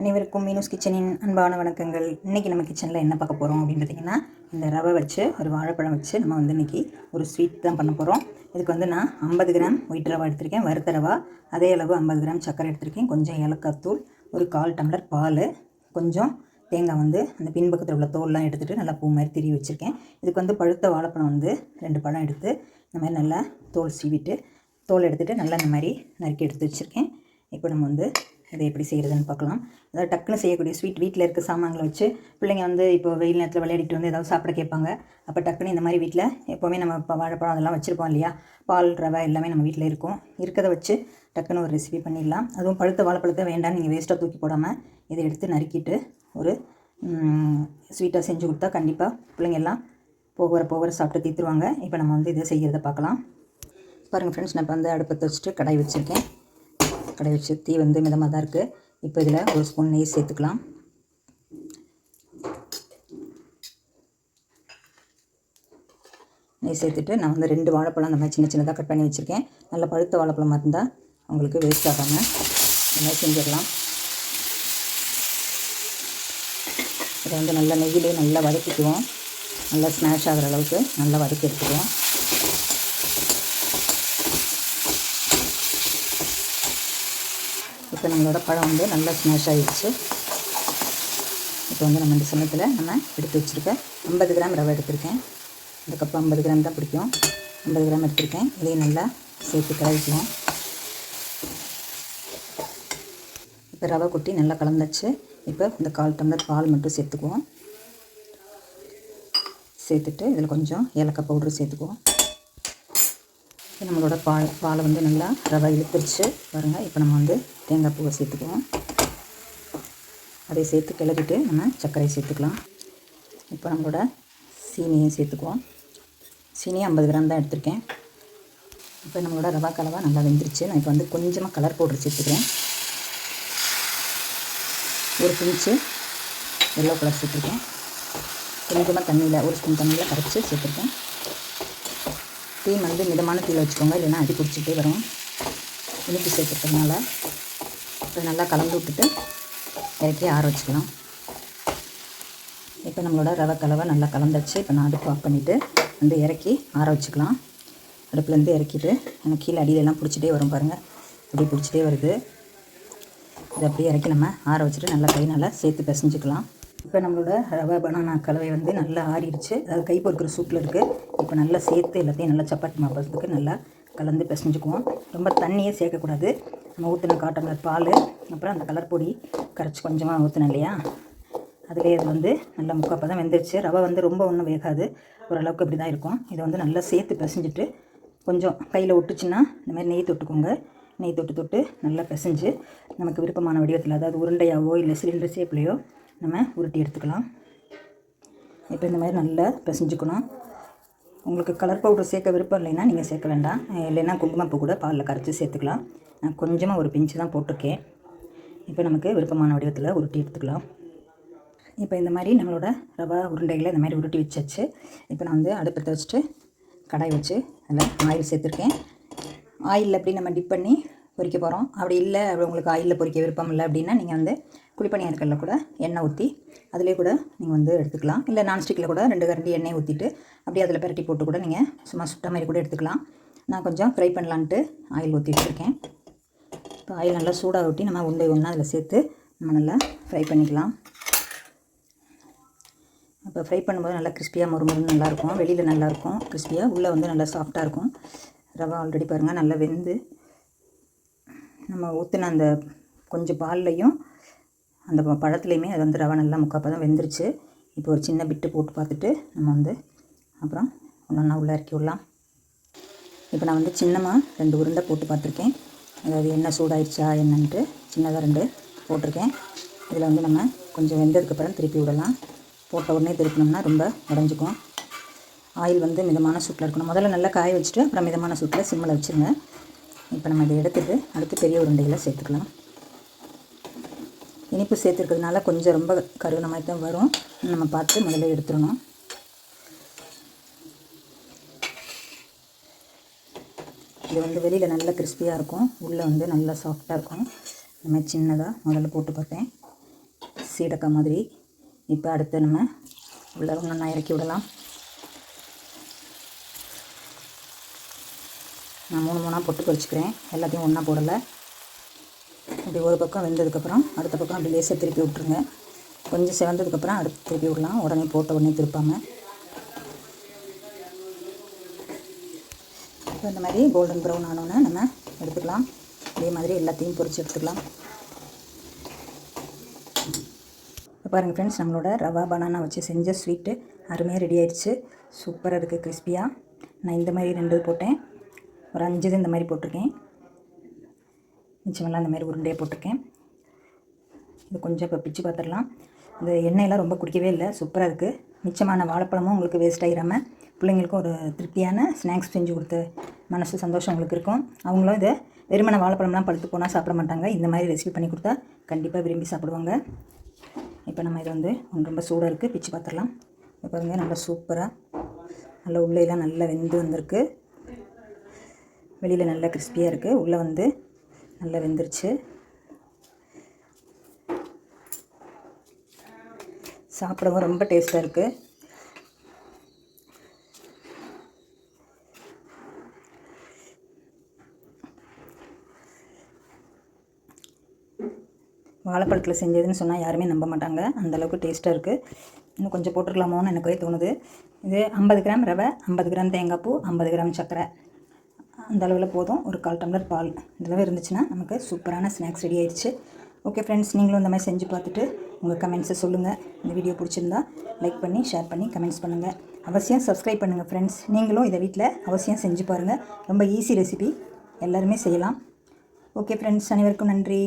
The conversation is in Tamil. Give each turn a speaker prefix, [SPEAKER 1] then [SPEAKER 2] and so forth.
[SPEAKER 1] அனைவருக்கும் மீனூஸ் கிச்சனின் அன்பான வணக்கங்கள். இன்றைக்கி நம்ம கிச்சனில் என்ன பார்க்க போகிறோம் அப்படின்னு பார்த்தீங்கன்னா இந்த ரவை வச்சு ஒரு வாழைப்பழம் வச்சு நம்ம வந்து இன்றைக்கி ஒரு ஸ்வீட் தான் பண்ண போகிறோம் இதுக்கு வந்து நான் ஐம்பது கிராம் ஒயிட் ரவா எடுத்திருக்கேன் வறுத்த ரவா. அதே அளவு ஐம்பது கிராம் சர்க்கரை எடுத்திருக்கேன் கொஞ்சம் ஏலக்காய் தூள் ஒரு கால் டம்ளர் பால் கொஞ்சம் தேங்காய் வந்து அந்த பின்பக்கத்தில் உள்ள தோல்லாம் எடுத்துகிட்டு நல்லா பூ மாதிரி திரி வச்சுருக்கேன். இதுக்கு வந்து பழுத்த வாழைப்பழம் வந்து ரெண்டு பழம் எடுத்து இந்த மாதிரி நல்லா தோல் சீவிட்டு தோல் எடுத்துகிட்டு நல்லா இந்த மாதிரி நறுக்கி எடுத்து வச்சுருக்கேன். இப்போ நம்ம வந்து இதை எப்படி செய்கிறதுன்னு பார்க்கலாம். அதாவது டக்குன்னு செய்யக்கூடிய ஸ்வீட் வீட்டில் இருக்க சாமான்களை வச்சு பிள்ளைங்க வந்து இப்போ வெயில் நேரத்தில் விளையாடிட்டு வந்து ஏதாவது சாப்பிட கேட்பாங்க. அப்போ டக்குன்னு இந்த மாதிரி வீட்டில் எப்போவுமே நம்ம இப்போ வாழைப்பழம் அதெல்லாம் வச்சுருப்போம் இல்லையா? பால் ரவை எல்லாமே நம்ம வீட்டில் இருக்கும். இருக்கிறத வச்சு டக்குன்னு ஒரு ரெசிபி பண்ணிடலாம். அதுவும் பழுத்த வாழைப்பழத்தை வேண்டாம் நீங்கள் வேஸ்ட்டாக தூக்கி போடாமல் இதை எடுத்து நறுக்கிட்டு ஒரு ஸ்வீட்டாக செஞ்சு கொடுத்தா கண்டிப்பாக பிள்ளைங்க எல்லாம் போகிற போகிற சாப்பிட்டு தீத்துருவாங்க. இப்போ நம்ம வந்து இதை செய்கிறத பார்க்கலாம். பாருங்கள் ஃப்ரெண்ட்ஸ் நான் இப்போ வந்து அடுப்பத்தை வச்சுட்டு கடாய் வச்சுருக்கேன். கடாய் வச்சு தீ வந்து மிதமாக தான் இருக்குது இப்போ இதில் ஒரு ஸ்பூன் நெய் சேர்த்துக்கலாம். நெய் சேர்த்துட்டு நான் வந்து ரெண்டு வாழைப்பழம் அந்த மாதிரி சின்ன சின்னதாக கட் பண்ணி வச்சுருக்கேன். நல்ல பழுத்த வாழைப்பழமாக இருந்தால் உங்களுக்கு வேஸ்ட் ஆகாமல் இந்த மாதிரி செஞ்சிடலாம். இதை வந்து நல்லா நெய்யிலே நல்லா வதக்கிக்குவோம். நல்லா ஸ்மாஷ் ஆகிற அளவுக்கு நல்லா வதக்கி எடுத்துக்குவோம். இப்போ நம்மளோட பழம் வந்து நல்லா ஸ்மாஷ் ஆகிடுச்சு இப்போ வந்து நம்ம இந்த சமயத்தில் நம்ம எடுத்து வச்சுருக்க ஐம்பது கிராம் ரவை எடுத்திருக்கேன். இந்த கப்பு ஐம்பது கிராம் தான் பிடிக்கும். ஐம்பது கிராம் எடுத்திருக்கேன். இதையும் நல்லா சேர்த்து கலவிக்குவோம் இப்போ ரவை கொட்டி நல்லா கலந்தாச்சு. இப்போ இந்த கால் டம்ளர் பால் மட்டும் சேர்த்துக்குவோம். சேர்த்துட்டு இதில் கொஞ்சம் ஏலக்காய் பவுட்ரு சேர்த்துக்குவோம். இப்போ நம்மளோட பால் பாலை வந்து நல்லா ரவை இழுத்துருச்சு பாருங்கள் இப்போ நம்ம வந்து தேங்காய் பூவை சேர்த்துக்குவோம். அதை சேர்த்து கிளறிட்டு நம்ம சர்க்கரையை சேர்த்துக்கலாம். இப்போ நம்மளோட சீனியும் சேர்த்துக்குவோம். சீனியும் ஐம்பது கிராம் தான் எடுத்திருக்கேன். இப்போ நம்மளோட ரவா கலவா நல்லா வெந்துருச்சு. நான் இப்போ வந்து கொஞ்சமாக கலர் பவுடர் சேர்த்துக்கிறேன். ஒரு பிஞ்சு எல்லோ கலர் சேர்த்துருக்கேன். கொஞ்சமாக தண்ணியில் ஒரு ஸ்பூன் தண்ணியில் கரைச்சி சேர்த்துருக்கேன். தீ வந்து மிதமான தீயில் வச்சுக்கோங்க. இல்லைன்னா அடி பிடிச்சிட்டே வரும். இனிப்பு சேர்த்துக்கிறதுனால இப்போ நல்லா கலந்து விட்டுட்டு இறக்கி ஆற வச்சுக்கலாம். இப்போ நம்மளோட ரவை கலவை நல்லா கலந்துச்சு. இப்போ நான் அடுப்பு ஆஃப் பண்ணிவிட்டு வந்து இறக்கி ஆற வச்சுக்கலாம். அடுப்புலேருந்து இறக்கிட்டு எனக்கு கீழே அடியிலெல்லாம் பிடிச்சிட்டே வரும் பாருங்கள் அப்படி பிடிச்சிட்டே வருது. இதை அப்படியே இறக்கி நம்ம ஆற வச்சுட்டு நல்லா கை நல்லா சேர்த்து பிசைஞ்சுக்கலாம். இப்போ நம்மளோட ரவை பனானா கலவை வந்து நல்லா ஆறிடுச்சு. அதாவது கை பொறுக்கிற சூப்பில் இருக்குது இப்போ நல்லா சேர்த்து எல்லாத்தையும் நல்லா சப்பாத்தி மாப்பறதுக்கு நல்லா கலந்து பிசைஞ்சுக்குவோம். ரொம்ப தண்ணியே சேர்க்கக்கூடாது. நம்ம ஊற்றின காட்டம்லர் பால் அப்புறம் அந்த கலர் பொடி கரைச்சி கொஞ்சமாக ஊற்றினோம் இல்லையா? அதிலே இது வந்து நல்லா முக்காப்பா தான் வெந்துருச்சு. ரவை வந்து ரொம்ப ஒன்றும் வேகாது. ஓரளவுக்கு இப்படி தான் இருக்கும். இதை வந்து நல்லா சேர்த்து பிசைஞ்சிட்டு கொஞ்சம் கையில் ஒட்டுச்சுன்னா இந்த மாதிரி நெய் தொட்டுக்கோங்க. நெய் தொட்டு தொட்டு நல்லா பிசைஞ்சு நமக்கு விருப்பமான வடிவத்தில் அதாவது உருண்டையாவோ இல்லை சிலிண்டர் ஷேப்லேயோ நம்ம உருட்டி எடுத்துக்கலாம். இப்போ இந்த மாதிரி நல்லா பிசைஞ்சுக்கணும். உங்களுக்கு கலர் பவுடர் சேர்க்க விருப்பம் இல்லைன்னா நீங்கள் சேர்க்க வேண்டாம். இல்லைன்னா குங்குமப்பூ கூட பாலில் கரைச்சி சேர்த்துக்கலாம். நான் கொஞ்சமாக ஒரு பிஞ்சு தான் போட்டிருக்கேன். இப்போ நமக்கு விருப்பமான வடிவத்தில் உருட்டி எடுத்துக்கலாம். இப்போ இந்த மாதிரி நம்மளோட ரவா உருண்டைகளை இந்த மாதிரி உருட்டி வச்சாச்சு. இப்போ நான் வந்து அடுப்பத்தை வச்சுட்டு கடாய் வச்சு அதில் ஆயில் சேர்த்துருக்கேன். ஆயிலில் அப்படி நம்ம டிப் பண்ணி பொரிக்க போகிறோம் அப்படி இல்லை அப்படி உங்களுக்கு ஆயிலில் பொரிக்க விருப்பம் இல்லை அப்படின்னா நீங்கள் வந்து குழிப்பணியாரக்கல்ல கூட எண்ணெய் ஊற்றி அதிலே கூட நீங்கள் வந்து எடுத்துக்கலாம். இல்லை நான்ஸ்டிக்கில் கூட ரெண்டு கரண்டி எண்ணெய் ஊற்றிட்டு அப்படியே அதில் பரட்டி போட்டு கூட நீங்கள் சும்மா சுட்ட மாதிரி கூட எடுத்துக்கலாம். நான் கொஞ்சம் ஃப்ரை பண்ணலான்ட்டு ஆயில் ஊற்றி வச்சுருக்கேன். இப்போ ஆயில் நல்லா சூடாக ஊட்டி நம்ம உண்டை ஒன்றா அதில் சேர்த்து நம்ம நல்லா ஃப்ரை பண்ணிக்கலாம். இப்போ ஃப்ரை பண்ணும்போது நல்லா கிறிஸ்பியாக மொறுமொறுன்னு நல்லாயிருக்கும் வெளியில் நல்லாயிருக்கும் கிறிஸ்பியாக உள்ளே வந்து நல்லா சாஃப்டாக இருக்கும். ரவை ஆல்ரெடி பாருங்கள் நல்லா வெந்து நம்ம ஊற்றின அந்த கொஞ்சம் பால்லையும் அந்த பழத்துலேயுமே பழத்துலையுமே அது வந்து ரவை நல்லா முக்காப்பாக தான் வெந்துருச்சு. இப்போ ஒரு சின்ன பிட்டு போட்டு பார்த்துட்டு நம்ம வந்து அப்புறம் ஒன்றா உள்ளே இறக்கி விடலாம். இப்போ நான் வந்து சின்னமாக ரெண்டு உருண்டை போட்டு பார்த்துருக்கேன். அதாவது என்ன சூடாயிடுச்சா என்னன்ட்டு சின்னதாக ரெண்டு போட்டிருக்கேன். இதில் வந்து நம்ம கொஞ்சம் வெந்ததுக்கப்புறம் திருப்பி விடலாம். போட்ட உடனே திருப்பினோம்னா ரொம்ப உடஞ்சிக்கும். ஆயில் வந்து மிதமான சூட்டில் இருக்கணும். முதல்ல நல்லா காய வச்சுட்டு அப்புறம் மிதமான சூட்டில் சிம்மில் வச்சுருங்க. இப்போ நம்ம இதை எடுத்துட்டு அடுத்து பெரிய உருண்டைகளை சேர்த்துக்கலாம். இனிப்பு சேர்த்துருக்கிறதுனால கொஞ்சம் ரொம்ப கருகின மாதிரி தான் வரும். நம்ம பார்த்து முதல்ல எடுத்துடணும். இது வந்து வெளியில் நல்ல கிறிஸ்பியாக இருக்கும். உள்ளே வந்து நல்லா சாஃப்டாக இருக்கும். இந்த மாதிரி சின்னதாக முதல்ல போட்டு பார்த்தேன். சீடக்காய் மாதிரி. இப்போ அடுத்து நம்ம உள்ள ஒன்றா இறக்கி விடலாம். நான் மூணு மூணாக பொட்டு பொரிச்சுக்கிறேன் எல்லாத்தையும் ஒன்றா போடலை. அப்படி ஒரு பக்கம் வெந்ததுக்கப்புறம் அடுத்த பக்கம் அப்படி லேசாக திருப்பி விட்ருங்க கொஞ்சம் செவந்ததுக்கப்புறம் அடுத்து திருப்பி விடலாம். உடனே போட்ட உடனே திருப்பாமல் இப்போ இந்த மாதிரி கோல்டன் ப்ரௌன் ஆனோன்னு நம்ம எடுத்துக்கலாம். அதே மாதிரி எல்லாத்தையும் பொரிச்சு எடுத்துக்கலாம். இப்போ பாருங்கள் ஃப்ரெண்ட்ஸ் நம்மளோட ரவா பனானா வச்சு செஞ்ச ஸ்வீட்டு அருமையாக ரெடி ஆயிடுச்சு. சூப்பராக இருக்குது கிறிஸ்பியாக நான் இந்த மாதிரி ரெண்டு போட்டேன். ஒரு அஞ்சு இது இந்த மாதிரி போட்டிருக்கேன். மிச்சமெல்லாம் இந்த மாதிரி உருண்டையாக போட்டிருக்கேன். இது கொஞ்சம் இப்போ பிச்சு பார்த்துடலாம் இந்த எண்ணெயெல்லாம் ரொம்ப குடிக்கவே இல்லை. சூப்பராக இருக்குது மிச்சமான வாழைப்பழமும் உங்களுக்கு வேஸ்ட் ஆகிடாமல் பிள்ளைங்களுக்கும் ஒரு திருப்தியான ஸ்நாக்ஸ் செஞ்சு கொடுத்த மனசு சந்தோஷம் உங்களுக்கு இருக்கும். அவங்களும் இதை வெறுமன வாழைப்பழம்லாம் பழுத்து போனால் சாப்பிட மாட்டாங்க. இந்த மாதிரி ரெசிபி பண்ணி கொடுத்தா கண்டிப்பாக விரும்பி சாப்பிடுவாங்க. இப்போ நம்ம இது வந்து ரொம்ப சூடாக இருக்குது பிச்சு பார்த்துடலாம் இப்போ பாருங்கள் நல்லா சூப்பராக நல்லா உள்ளேலாம் நல்லா வெந்து வந்திருக்கு. வெளியில் நல்லா கிறிஸ்பியாக இருக்குது உள்ளே வந்து நல்லா வெந்துருச்சு. சாப்பிடவும் ரொம்ப டேஸ்ட்டாக இருக்குது வாழைப்பழத்தில் செஞ்சதுன்னு சொன்னால் யாருமே நம்ப மாட்டாங்க. அந்தளவுக்கு டேஸ்ட்டாக இருக்குது இன்னும் கொஞ்சம் போட்டுருக்கலாமோன்னு எனக்கே தோணுது. இது ஐம்பது கிராம் ரவை ஐம்பது கிராம் தேங்காய் பூ ஐம்பது கிராம் சர்க்கரை. அந்த அளவில் போதும். ஒரு கால் டம்ளர் பால் இதெல்லாம் இருந்துச்சுன்னா நமக்கு சூப்பரான ஸ்நாக்ஸ் ரெடி ஆயிடுச்சு. ஓகே ஃப்ரெண்ட்ஸ் நீங்களும் இந்த மாதிரி செஞ்சு பார்த்துட்டு உங்கள் கமெண்ட்ஸை சொல்லுங்கள் இந்த வீடியோ பிடிச்சிருந்தா லைக் பண்ணி ஷேர் பண்ணி கமெண்ட்ஸ் பண்ணுங்கள் அவசியம் சப்ஸ்கிரைப் பண்ணுங்கள் ஃப்ரெண்ட்ஸ் நீங்களும் இதை வீட்டில் அவசியம் செஞ்சு பாருங்கள் ரொம்ப ஈஸி ரெசிபி எல்லாருமே செய்யலாம். ஓகே ஃப்ரெண்ட்ஸ் அனைவருக்கும் நன்றி.